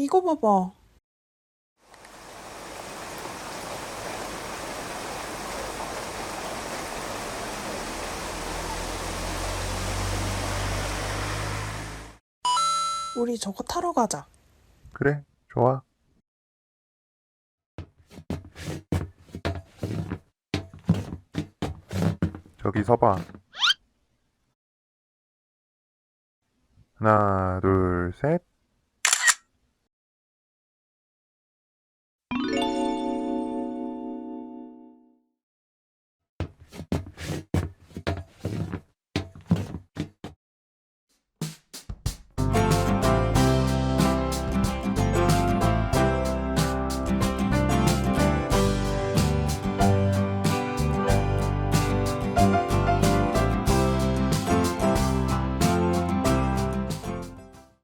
이거 봐봐. 우리 저거 타러 가자. 그래, 좋아. 저기 서봐. 하나, 둘, 셋.